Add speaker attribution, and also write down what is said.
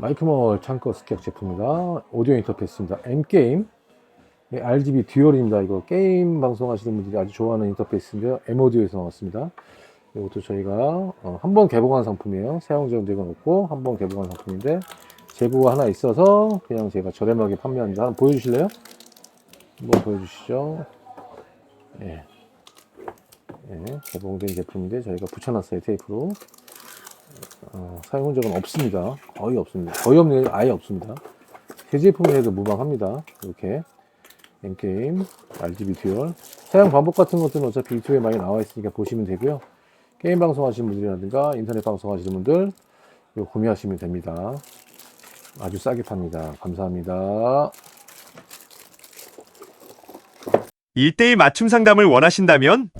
Speaker 1: 마이크멀 창고 습격 제품입니다. 오디오 인터페이스입니다. M게임 네, RGB 듀얼입니다. 이거 게임 방송하시는 분들이 아주 좋아하는 인터페이스인데요. M오디오에서 나왔습니다. 이것도 저희가 어, 한번 개봉한 상품이에요. 사용전 제건 없고 한 번 개봉한 상품인데 재고가 하나 있어서 그냥 제가 저렴하게 판매합니다. 한번 보여주실래요? 한번 보여주시죠. 예. 예, 개봉된 제품인데 저희가 붙여놨어요 테이프로. 어, 사용 적은 없습니다. 거의 없습니다. 거의 없는 게 아예 없습니다. 새 제품이라도 무방합니다. 이렇게 M게임, RGB 듀얼 사용 방법 같은 것들은 어차피 유튜브에 많이 나와 있으니까 보시면 되고요. 게임 방송 하시는 분들이라든가 인터넷 방송 하시는 분들 이거 구매하시면 됩니다. 아주 싸게 팝니다. 감사합니다.
Speaker 2: 1대1 맞춤 상담을 원하신다면